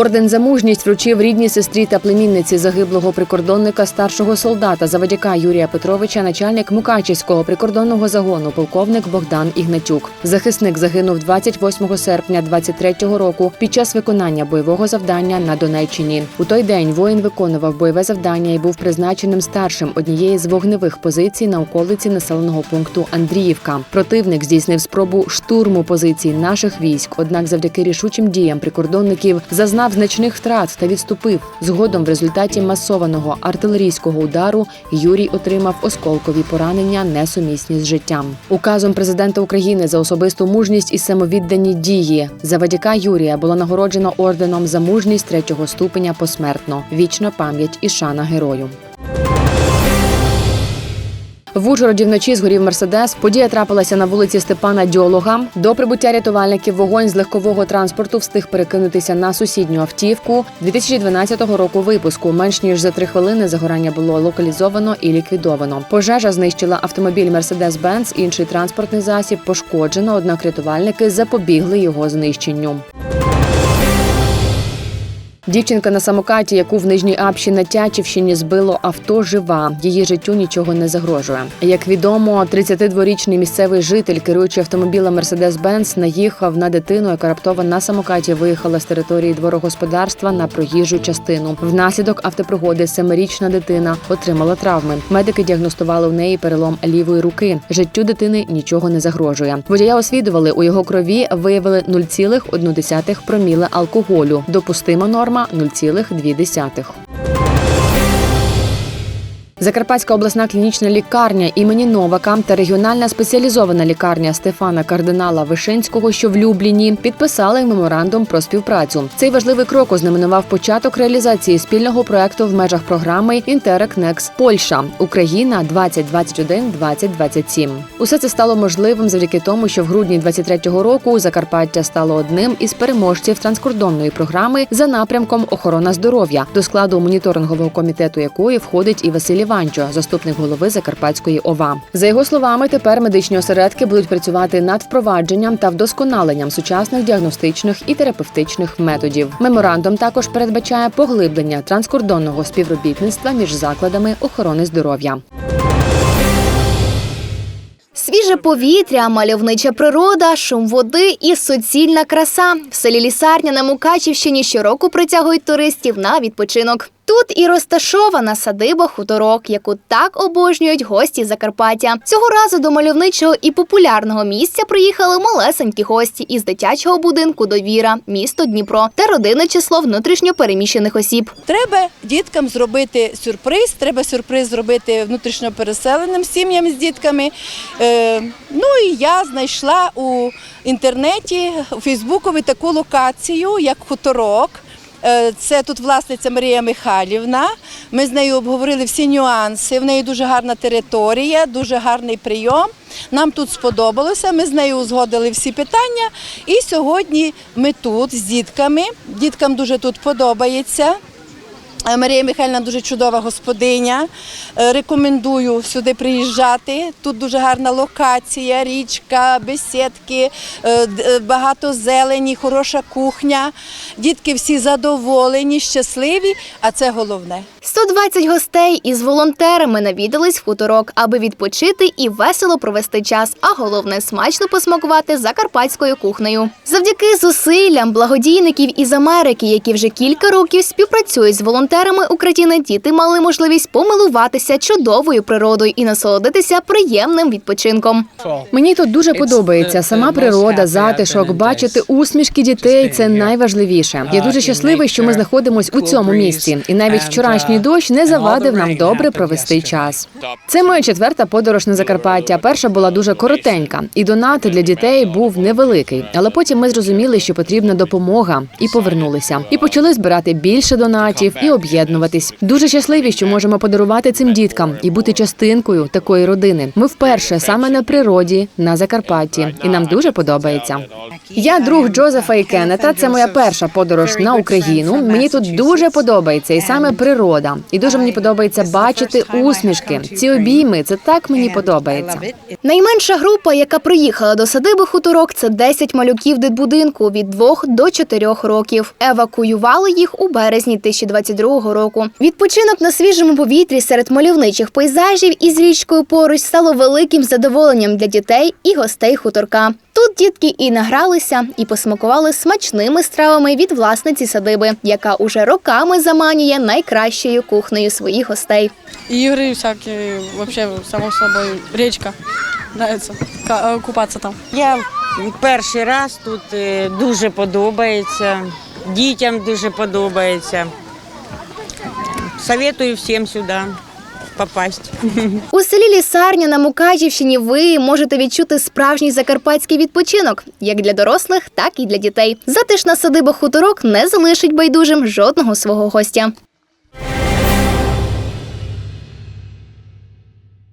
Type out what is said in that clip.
Орден за мужність вручив рідній сестрі та племінниці загиблого прикордонника старшого солдата заводяка Юрія Петровича, начальник Мукачівського прикордонного загону, полковник Богдан Ігнатюк. Захисник загинув 28 серпня 23-го року під час виконання бойового завдання на Донеччині. У той день воїн виконував бойове завдання і був призначеним старшим однієї з вогневих позицій на околиці населеного пункту Андріївка. Противник здійснив спробу штурму позицій наших військ. Однак, завдяки рішучим діям прикордонників зазнав значних втрат та відступив. Згодом, в результаті масованого артилерійського удару, Юрій отримав осколкові поранення, несумісні з життям. Указом президента України за особисту мужність і самовіддані дії завадяка Юрія було нагороджено орденом за мужність третього ступеня посмертно. Вічна пам'ять і шана герою. В Ужгороді вночі згорів мерседес. Подія трапилася на вулиці Степана Дьолога. До прибуття рятувальників вогонь з легкового транспорту встиг перекинутися на сусідню автівку 2012 року випуску. Менш ніж за три хвилини загорання було локалізовано і ліквідовано. Пожежа знищила автомобіль Mercedes-Benz, інший транспортний засіб пошкоджено, однак рятувальники запобігли його знищенню. Дівчинка на самокаті, яку в Нижній Апші на Тячівщині збило авто, жива. Її життю нічого не загрожує. Як відомо, 32-річний місцевий житель, керуючи автомобілем Mercedes-Benz, наїхав на дитину, яка раптово на самокаті виїхала з території дворогосподарства на проїжджу частину. Внаслідок автопригоди семирічна дитина отримала травми. Медики діагностували в неї перелом лівої руки. Життю дитини нічого не загрожує. Водія освідували у його крові виявили 0,1 проміле алкоголю. Допустима норма 0,2. Закарпатська обласна клінічна лікарня імені Новака та регіональна спеціалізована лікарня Стефана Кардинала Вишинського, що в Любліні, підписали меморандум про співпрацю. Цей важливий крок ознаменував початок реалізації спільного проекту в межах програми Інтерек Некс Польща Україна 2021-2027. Усе це стало можливим завдяки тому, що в грудні 23-го року Закарпаття стало одним із переможців транскордонної програми за напрямком охорона здоров'я, до складу моніторингового комітету якої входить і Василь Іванчо, заступник голови Закарпатської ОВА. За його словами, тепер медичні осередки будуть працювати над впровадженням та вдосконаленням сучасних діагностичних і терапевтичних методів. Меморандум також передбачає поглиблення транскордонного співробітництва між закладами охорони здоров'я. Свіже повітря, мальовнича природа, шум води і суцільна краса. В селі Лісарня на Мукачівщині щороку притягують туристів на відпочинок. Тут і розташована садиба хуторок, яку так обожнюють гості Закарпаття. Цього разу до мальовничого і популярного місця приїхали малесенькі гості із дитячого будинку Довіра, місто Дніпро та родинне число внутрішньо переміщених осіб. Треба діткам зробити сюрприз, треба сюрприз зробити внутрішньо переселеним сім'ям з дітками. Е, ну і я знайшла у інтернеті, у Фейсбукові таку локацію, як хуторок. Е, Це тут власниця Марія Михайлівна. Ми з нею обговорили всі нюанси. В неї дуже гарна територія, дуже гарний прийом. Нам тут сподобалося. Ми з нею узгодили всі питання. І сьогодні ми тут з дітками. Діткам дуже тут подобається. Е, Марія Михайлівна дуже чудова господиня. Е, Рекомендую сюди приїжджати. Тут дуже гарна локація, річка, бесідки, е, багато зелені, хороша кухня. Дітки всі задоволені, щасливі, а це головне. 120 гостей із волонтерами навідались в хуторок, аби відпочити і весело провести час, а головне смачно посмакувати закарпатською кухнею. Завдяки зусиллям благодійників із Америки, які вже кілька років співпрацюють з волонтерами України, діти мали можливість помилуватися чудовою природою і насолодитися приємним відпочинком. Мені тут дуже подобається сама природа, затишок, бачити усмішки дітей це найважливіше. Я дуже щасливий, що ми знаходимося у цьому місці, і навіть вчорашній дощ не завадив нам добре провести час. Це моя четверта подорож на Закарпаття. Перша була дуже коротенька, і донат для дітей був невеликий. Але потім ми зрозуміли, що потрібна допомога, і повернулися. І почали збирати більше донатів і об'єднуватись. Дуже щасливі, що можемо подарувати цим діткам і бути частинкою такої родини. Ми вперше саме на природі на Закарпатті, і нам дуже подобається. Я друг Джозефа і Кеннета. Це моя перша подорож на Україну. Мені тут дуже подобається, і саме природа. Природа. І дуже мені подобається бачити усмішки. Ці обійми це так мені подобається. Найменша група, яка приїхала до садиби хуторок, це 10 малюків дитбудинку від 2 до 4 років. Евакуювали їх у березні 2022 року. Відпочинок на свіжому повітрі серед мальовничих пейзажів із річкою поруч стало великим задоволенням для дітей і гостей хуторка. Тут дітки і награлися, і посмакували смачними стравами від власниці садиби, яка уже роками заманює найкращою кухнею своїх гостей. Игры всякие, вообще, само собой, речка. Нравится ка- э, там. Я перший раз тут е, дуже подобається, дітям дуже подобається. Советую всім сюди попасть. У селі Лісарня на Мукачівщині ви можете відчути справжній закарпатський відпочинок як для дорослих, так і для дітей. Затишна садиба хуторок не залишить байдужим жодного свого гостя.